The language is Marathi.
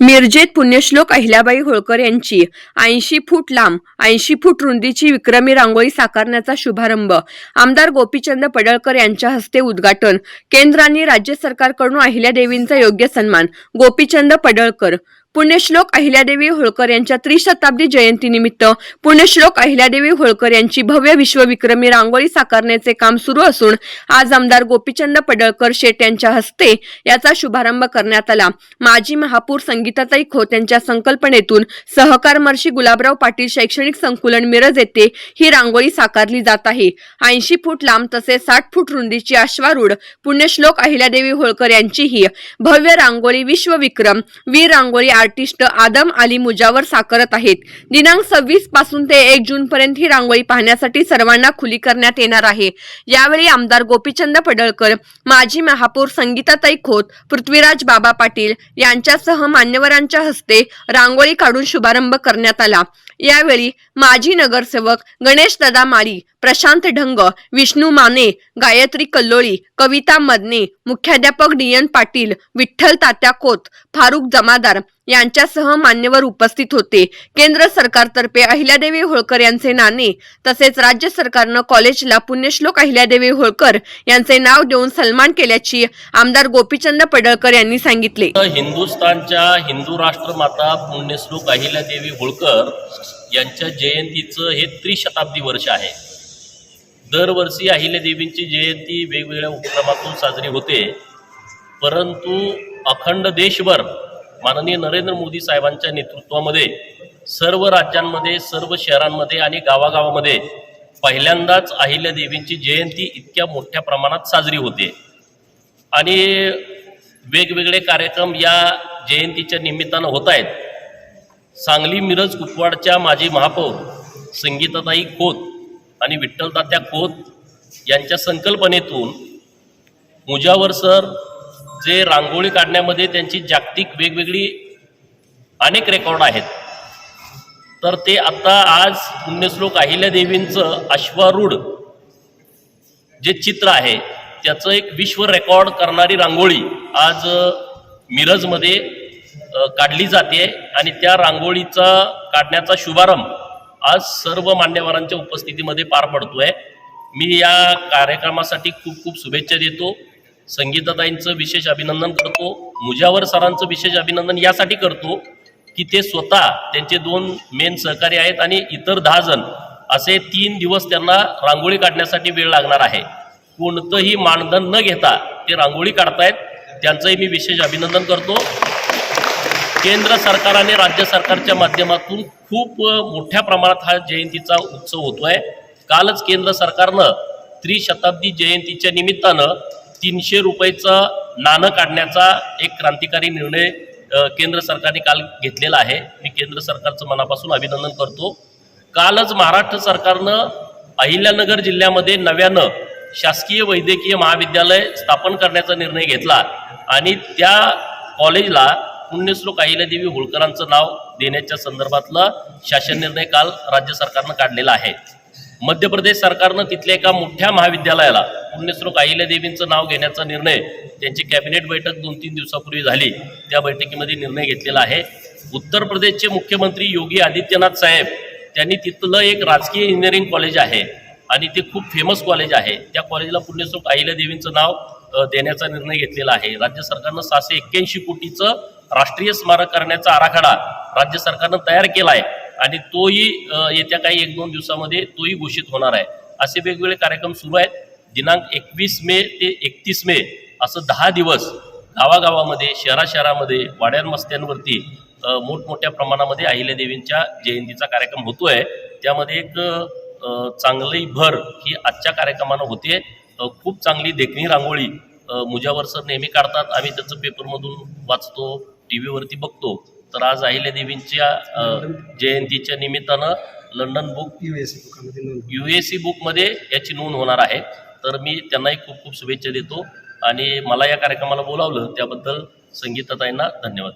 मिरजेत पुण्यश्लोक अहिल्याबाई होळकर यांची. ऐंशी फूट लांब ऐंशी फूट रुंदीची विक्रमी रांगोळी साकारण्याचा शुभारंभ. आमदार गोपीचंद पडळकर यांच्या हस्ते उद्घाटन. केंद्र आणि राज्य सरकारकडून अहिल्यादेवींचा योग्य सन्मान. गोपीचंद पडळकर पुण्यश्लोक अहिल्यादेवी होळकर यांच्या त्रिशताब्दी जयंतीनिमित्त पुण्यश्लोक अहिल्यादेवी होळकर यांची भव्य विश्वविक्रमी रांगोळी साकारण्याचे काम सुरू असून आज आमदार गोपीचंद पडळकर शेट यांच्या हस्ते याचा शुभारंभ करण्यात आला. माजी महापौर संगीताताई खोत यांच्या संकल्पनेतून सहकार महर्षी गुलाबराव पाटील शैक्षणिक संकुलन मिरज येथे ही रांगोळी साकारली जात आहे. ऐंशी फूट लांब तसेच साठ फूट रुंदीची अश्वारूढ पुण्यश्लोक अहिल्यादेवी होळकर यांची ही भव्य रांगोळी विश्वविक्रम वीर रांगोळी आर्टिस्ट आदम अली मुजावर साकारत आहेत. दिनांक सव्वीसपासून ते एक जून पर्यंत ही रांगोळी पाहण्यासाठी सर्वांना खुली करण्यात येणार आहे. यावेळी आमदार गोपीचंद पडळकर माजी महापौर संगीताताई खोत पृथ्वीराज बाबा पाटील यांच्यासह मान्यवरांच्या हस्ते रांगोळी काढून शुभारंभ करण्यात आला. यावेळी माजी नगरसेवक गणेशदादा माळी प्रशांत ढंग विष्णू माने गायत्री कल्लोळी कविता मदने मुख्याध्यापक डी एन पाटील विठ्ठल तात्या खोत फारुख जमादार यांच्यासह मान्यवर उपस्थित होते. केंद्र सरकारतर्फे अहिल्यादेवी होळकर यांचे नाणे तसेच राज्य सरकारनं कॉलेजला पुण्यश्लोक अहिल्यादेवी होळकर यांचे नाव देऊन सन्मान केल्याची आमदार गोपीचंद पडळकर यांनी सांगितले. हिंदुस्थानच्या हिंदू राष्ट्रमाता पुण्यश्लोक अहिल्यादेवी होळकर यांच्या जयंतीचं हे त्रिशताब्दी वर्ष आहे. दरवर्षी अहिल्यादेवींची जयंती वेगवेगळ्या उपक्रमातून साजरी होते. परंतु अखंड देशभर माननीय नरेंद्र मोदी साहेबांच्या नेतृत्वामध्ये सर्व राज्यांमध्ये सर्व शहरांमध्ये आणि गावागावामध्ये पहिल्यांदाच अहिल्यादेवींची जयंती इतक्या मोठ्या प्रमाणात साजरी होते. आणि वेगवेगळे कार्यक्रम या जयंतीच्या निमित्तानं होत आहेत. सांगली मिरज कुपवाडच्या माजी महापौर संगीताताई खोत आणि विठ्ठलतात्या खोत यांच्या संकल्पनेतून मुजावर सर जे रांगोळी काढण्यामध्ये त्यांची जागतिक वेगवेगळी अनेक रेकॉर्ड आहेत. तर ते आता आज पुण्यश्लोक अहिल्यादेवींचं अश्वारूढ जे चित्र आहे त्याचं एक विश्व रेकॉर्ड करणारी रांगोळी आज मिरजमध्ये काढली जाते आणि त्या रांगोळीचा काढण्याचा शुभारंभ आज सर्व मान्यवरांच्या उपस्थितीमध्ये पार पडतोय. मी या कार्यक्रमासाठी खूप खूप शुभेच्छा देतो. संगीताताईंचं विशेष अभिनंदन करतो. मुजावर सरांचं विशेष अभिनंदन यासाठी करतो की ते स्वतः त्यांचे दोन मेन सहकारी आहेत आणि इतर दहा जण असे तीन दिवस त्यांना रांगोळी काढण्यासाठी वेळ लागणार आहे. कोणतंही मानधन न घेता ते रांगोळी काढतायत. त्यांचंही मी विशेष अभिनंदन करतो. केंद्र सरकाराने राज्य सरकारच्या माध्यमातून खूप मोठ्या प्रमाणात हा जयंतीचा उत्सव होतो आहे कालच केंद्र सरकारनं त्रिशताब्दी जयंतीच्या निमित्तानं तीनशे रुपयेचं नाणं काढण्याचा एक क्रांतिकारी निर्णय केंद्र सरकारने काल घेतलेला आहे. मी केंद्र सरकारचं मनापासून अभिनंदन करतो. कालच महाराष्ट्र सरकारनं अहिल्यानगर जिल्ह्यामध्ये नव्यानं शासकीय वैद्यकीय महाविद्यालय स्थापन करण्याचा निर्णय घेतला आणि त्या कॉलेजला पुण्यश्लोक अहिल्यादेवी होळकरांचं नाव देण्याच्या संदर्भातला शासन निर्णय काल राज्य सरकारनं काढलेला आहे. मध्य प्रदेश सरकारनं तिथल्या एका मोठ्या महाविद्यालयाला पुण्यश्लोक अहिल्यादेवींचं नाव घेण्याचा निर्णय त्यांची कॅबिनेट बैठक दोन तीन दिवसापूर्वी झाली. त्या बैठकीमध्ये निर्णय घेतलेला आहे. उत्तर प्रदेशचे मुख्यमंत्री योगी आदित्यनाथ साहेब त्यांनी तिथलं एक राजकीय इंजिनिअरिंग कॉलेज आहे आणि ते खूप फेमस कॉलेज आहे. त्या कॉलेजला पुण्यश्लोक अहिल्यादेवींचं नाव देण्याचा निर्णय घेतलेला आहे. राज्य सरकारनं सहाशे एक्क्याऐंशी कोटीचं राष्ट्रीय स्मारक करण्याचा आराखडा राज्य सरकारनं तयार केला आहे आणि तोही येत्या काही एक दोन दिवसामध्ये तोही घोषित होणार आहे. असे वेगवेगळे कार्यक्रम सुरू आहेत. दिनांक एकवीस मे ते एकतीस मे असं दहा दिवस गावागावामध्ये शहरा शहरामध्ये वाड्यार मस्त्यांवरती मोठमोठ्या प्रमाणामध्ये अहिल्यादेवींच्या जयंतीचा कार्यक्रम होतोय. त्यामध्ये एक चांगली भर ही आजच्या कार्यक्रमानं होते खूप चांगली देखणी रांगोळी मुझ्यावर मुजावर सर नेहमी काढतात. आम्ही त्याचं पेपरमधून वाचतो. टी व्हीवरती बघतो. तर आज अहिल्यादेवींच्या जयंतीच्या निमित्तानं London book U S C बुकमध्ये याची नोंद होणार आहे. तर मी त्यांनाही खूप खूप शुभेच्छा देतो. आणि मला या कार्यक्रमाला बोलावलं त्याबद्दल संगीताताईंना धन्यवाद